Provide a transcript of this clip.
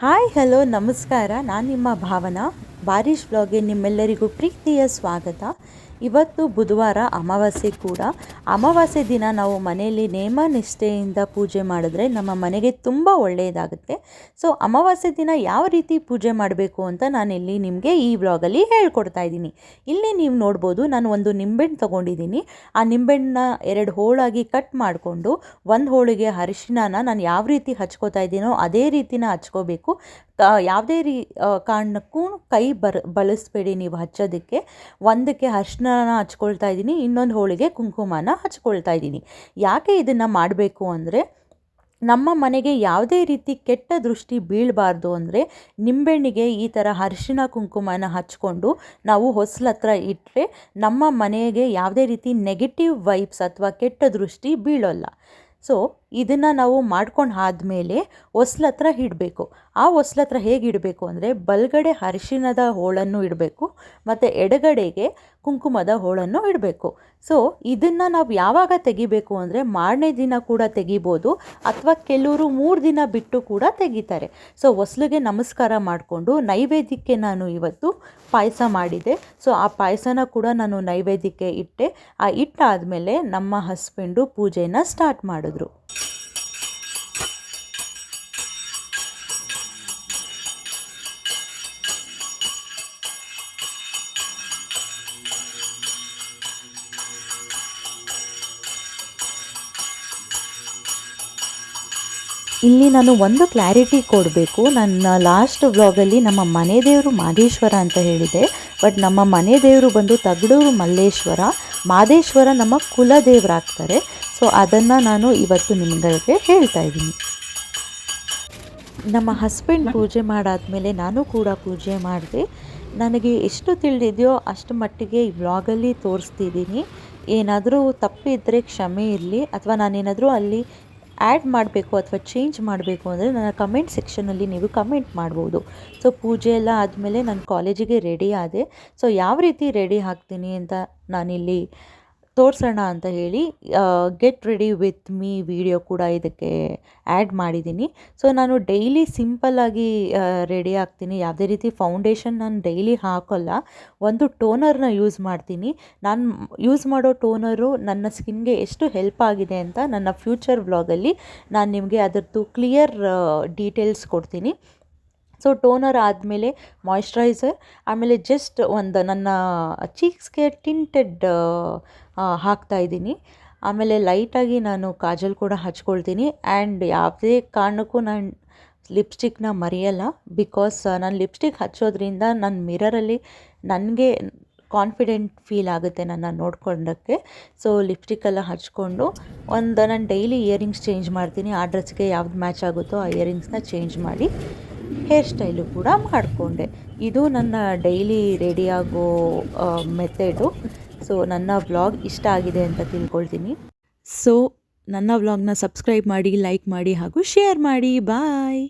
Hi hello ನಮಸ್ಕಾರ. ನಾನು ನಿಮ್ಮ ಭಾವನಾ. ಬಾರಿಶ್ ಬ್ಲಾಗ್ಗೆ ನಿಮ್ಮೆಲ್ಲರಿಗೂ ಪ್ರೀತಿಯ ಸ್ವಾಗತ. ಇವತ್ತು ಬುಧವಾರ ಅಮಾವಾಸ್ಯೆ ಕೂಡ. ಅಮಾವಾಸ್ಯೆ ದಿನ ನಾವು ಮನೆಯಲ್ಲಿ ನೇಮ ನಿಷ್ಠೆಯಿಂದ ಪೂಜೆ ಮಾಡಿದ್ರೆ ನಮ್ಮ ಮನೆಗೆ ತುಂಬ ಒಳ್ಳೆಯದಾಗುತ್ತೆ. ಸೊ, ಅಮಾವಾಸ್ಯೆ ದಿನ ಯಾವ ರೀತಿ ಪೂಜೆ ಮಾಡಬೇಕು ಅಂತ ನಾನಿಲ್ಲಿ ನಿಮಗೆ ಈ ಬ್ಲಾಗಲ್ಲಿ ಹೇಳ್ಕೊಡ್ತಾ ಇದ್ದೀನಿ. ಇಲ್ಲಿ ನೀವು ನೋಡ್ಬೋದು ನಾನು ಒಂದು ನಿಂಬೆಹಣ್ಣು ತೊಗೊಂಡಿದ್ದೀನಿ. ಆ ನಿಂಬೆಹಣ್ಣನ್ನ ಎರಡು ಹೋಳಾಗಿ ಕಟ್ ಮಾಡಿಕೊಂಡು, ಒಂದು ಹೋಳಿಗೆ ಅರಿಶಿಣನ ನಾನು ಯಾವ ರೀತಿ ಹಚ್ಕೋತಾ ಇದ್ದೀನೋ ಅದೇ ರೀತಿನ ಹಚ್ಕೋಬೇಕು. ಯಾವುದೇ ರೀ ಕಾರಣಕ್ಕೂ ಕೈ ಬರ್, ಬಳಸಬೇಡಿ ನೀವು ಹಚ್ಚೋದಕ್ಕೆ. ಒಂದಕ್ಕೆ ಅರ್ಶಿಣನ ಹಚ್ಕೊಳ್ತಾ ಇದ್ದೀನಿ, ಇನ್ನೊಂದು ಹೋಳಿಗೆ ಕುಂಕುಮನ ಹಚ್ಕೊಳ್ತಾ ಇದ್ದೀನಿ. ಯಾಕೆ ಇದನ್ನು ಮಾಡಬೇಕು ಅಂದರೆ, ನಮ್ಮ ಮನೆಗೆ ಯಾವುದೇ ರೀತಿ ಕೆಟ್ಟ ದೃಷ್ಟಿ ಬೀಳಬಾರ್ದು ಅಂದರೆ, ನಿಂಬೆಹಣ್ಣಿಗೆ ಈ ಥರ ಅರಿಶಿಣ ಕುಂಕುಮನ ಹಚ್ಕೊಂಡು ನಾವು ಹೊಸ್ಲತ್ರ ಇಟ್ಟರೆ ನಮ್ಮ ಮನೆಗೆ ಯಾವುದೇ ರೀತಿ ನೆಗೆಟಿವ್ ವೈಬ್ಸ್ ಅಥವಾ ಕೆಟ್ಟ ದೃಷ್ಟಿ ಬೀಳೋಲ್ಲ. ಸೊ ಇದನ್ನು ನಾವು ಮಾಡ್ಕೊಂಡು ಆದಮೇಲೆ ಹೊಸ್ಲ ಹತ್ರ ಇಡಬೇಕು. ಆ ಹೊಸ್ಲ ಹತ್ರ ಹೇಗೆ ಇಡಬೇಕು ಅಂದರೆ ಬಲಗಡೆ ಅರಿಶಿಣದ ಹೋಳನ್ನು ಇಡಬೇಕು, ಮತ್ತು ಎಡಗಡೆಗೆ ಕುಂಕುಮದ ಹೋಳನ್ನು ಇಡಬೇಕು. ಸೊ ಇದನ್ನು ನಾವು ಯಾವಾಗ ತೆಗಿಬೇಕು ಅಂದರೆ ಮಾರನೇ ದಿನ ಕೂಡ ತೆಗಿಬೋದು, ಅಥವಾ ಕೆಲವರು ಮೂರು ದಿನ ಬಿಟ್ಟು ಕೂಡ ತೆಗಿತಾರೆ. ಸೊ ಹೊಸ್ಲಿಗೆ ನಮಸ್ಕಾರ ಮಾಡಿಕೊಂಡು ನೈವೇದ್ಯಕ್ಕೆ ನಾನು ಇವತ್ತು ಪಾಯಸ ಮಾಡಿದೆ. ಸೊ ಆ ಪಾಯಸನ ಕೂಡ ನಾನು ನೈವೇದ್ಯಕ್ಕೆ ಇಟ್ಟೆ. ಆ ಇಟ್ಟಾದಮೇಲೆ ನಮ್ಮ ಹಸ್ಬೆಂಡು ಪೂಜೆಯನ್ನು ಸ್ಟಾರ್ಟ್ ಮಾಡಿದ್ರು. ಇಲ್ಲಿ ನಾನು ಒಂದು ಕ್ಲಾರಿಟಿ ಕೊಡಬೇಕು. ನನ್ನ ಲಾಸ್ಟ್ ವ್ಲಾಗಲ್ಲಿ ನಮ್ಮ ಮನೆ ದೇವರು ಮಾದೇಶ್ವರ ಅಂತ ಹೇಳಿದೆ. ಬಟ್ ನಮ್ಮ ಮನೆ ದೇವರು ಬಂದು ತಗಡೂರು ಮಲ್ಲೇಶ್ವರ. ಮಾದೇಶ್ವರ ನಮ್ಮ ಕುಲದೇವರಾಗ್ತಾರೆ. ಸೊ ಅದನ್ನು ನಾನು ಇವತ್ತು ನಿಮಗೆ ಹೇಳ್ತಾ ಇದ್ದೀನಿ. ನಮ್ಮ ಹಸ್ಬೆಂಡ್ ಪೂಜೆ ಮಾಡಾದಮೇಲೆ ನಾನು ಕೂಡ ಪೂಜೆ ಮಾಡಿದೆ. ನನಗೆ ಎಷ್ಟು ತಿಳಿದಿದೆಯೋ ಅಷ್ಟು ಮಟ್ಟಿಗೆ ಈ ವ್ಲಾಗಲ್ಲಿ ತೋರಿಸ್ತಿದ್ದೀನಿ. ಏನಾದರೂ ತಪ್ಪಿದ್ದರೆ ಕ್ಷಮೆ ಇರಲಿ. ಅಥವಾ ನಾನೇನಾದರೂ ಅಲ್ಲಿ ಆ್ಯಡ್ ಮಾಡಬೇಕು ಅಥವಾ ಚೇಂಜ್ ಮಾಡಬೇಕು ಅಂದರೆ ನನ್ನ ಕಮೆಂಟ್ ಸೆಕ್ಷನಲ್ಲಿ ನೀವು ಕಮೆಂಟ್ ಮಾಡ್ಬೋದು. ಸೊ ಪೂಜೆ ಎಲ್ಲ ಆದಮೇಲೆ ನಾನು ಕಾಲೇಜಿಗೆ ರೆಡಿ ಆದೆ. ಸೊ ಯಾವ ರೀತಿ ರೆಡಿ ಆಗ್ತೀನಿ ಅಂತ ನಾನಿಲ್ಲಿ ತೋರಿಸೋಣ ಅಂತ ಹೇಳಿ get ready with me video ಕೂಡ ಇದಕ್ಕೆ ಆ್ಯಡ್ ಮಾಡಿದ್ದೀನಿ. ಸೊ ನಾನು ಡೈಲಿ ಸಿಂಪಲ್ಲಾಗಿ ರೆಡಿ ಆಗ್ತೀನಿ. ಯಾವುದೇ ರೀತಿ ಫೌಂಡೇಶನ್ ನಾನು ಡೈಲಿ ಹಾಕೋಲ್ಲ. ಒಂದು ಟೋನರ್ನ ಯೂಸ್ ಮಾಡ್ತೀನಿ. ನಾನು ಯೂಸ್ ಮಾಡೋ ಟೋನರು ನನ್ನ ಸ್ಕಿನ್ಗೆ ಎಷ್ಟು ಹೆಲ್ಪ್ ಆಗಿದೆ ಅಂತ ನನ್ನ ಫ್ಯೂಚರ್ ವ್ಲಾಗಲ್ಲಿ ನಾನು ನಿಮಗೆ ಅದರದ್ದು ಕ್ಲಿಯರ್ ಡೀಟೇಲ್ಸ್ ಕೊಡ್ತೀನಿ. ಸೊ ಟೋನರ್ ಆದಮೇಲೆ ಮಾಯ್ಶ್ಚರೈಸರ್ ಆಮೇಲೆ ಜಸ್ಟ್ ಒಂದು ನನ್ನ ಚೀಕ್ಸ್ಗೆ ಟಿಂಟೆಡ್ ಹಾಕ್ತಾ ಇದ್ದೀನಿ. ಆಮೇಲೆ ಲೈಟಾಗಿ ನಾನು ಕಾಜಲ್ ಕೂಡ ಹಚ್ಕೊಳ್ತೀನಿ. ಆ್ಯಂಡ್ ಯಾವುದೇ ಕಾರಣಕ್ಕೂ ನಾನು ಲಿಪ್ಸ್ಟಿಕ್ನ ಮರೆಯಲ್ಲ ಬಿಕಾಸ್ ನಾನು ಲಿಪ್ಸ್ಟಿಕ್ ಹಚ್ಚೋದ್ರಿಂದ ನನ್ನ ಮಿರರಲ್ಲಿ ನನಗೆ ಕಾನ್ಫಿಡೆಂಟ್ ಫೀಲ್ ಆಗುತ್ತೆ ನನ್ನ ನೋಡ್ಕೊಂಡಕ್ಕೆ. ಸೊ ಲಿಪ್ಸ್ಟಿಕ್ಕೆಲ್ಲ ಹಚ್ಕೊಂಡು ಒಂದು ನಾನು ಡೈಲಿ ಇಯರಿಂಗ್ಸ್ ಚೇಂಜ್ ಮಾಡ್ತೀನಿ. ಆ ಡ್ರೆಸ್ಗೆ ಯಾವ್ದು ಮ್ಯಾಚ್ ಆಗುತ್ತೋ ಆ ಇಯರಿಂಗ್ಸ್ನ ಚೇಂಜ್ ಮಾಡಿ. ಹೇರ್ ಸ್ಟೈಲು ಕೂಡ ಮಾಡಿಕೊಂಡೆ. ಇದು ನನ್ನ ಡೈಲಿ ರೆಡಿಯಾಗೋ ಮೆಥಡು ಸೊ ನನ್ನ ವ್ಲಾಗ್ ಇಷ್ಟ ಆಗಿದೆ ಅಂತ ತಿಳ್ಕೊಳ್ತೀನಿ. ಸೊ ನನ್ನ ವ್ಲಾಗ್ನ ಸಬ್ಸ್ಕ್ರೈಬ್ ಮಾಡಿ ಲೈಕ್ ಮಾಡಿ ಹಾಗೂ ಶೇರ್ ಮಾಡಿ. ಬಾಯ್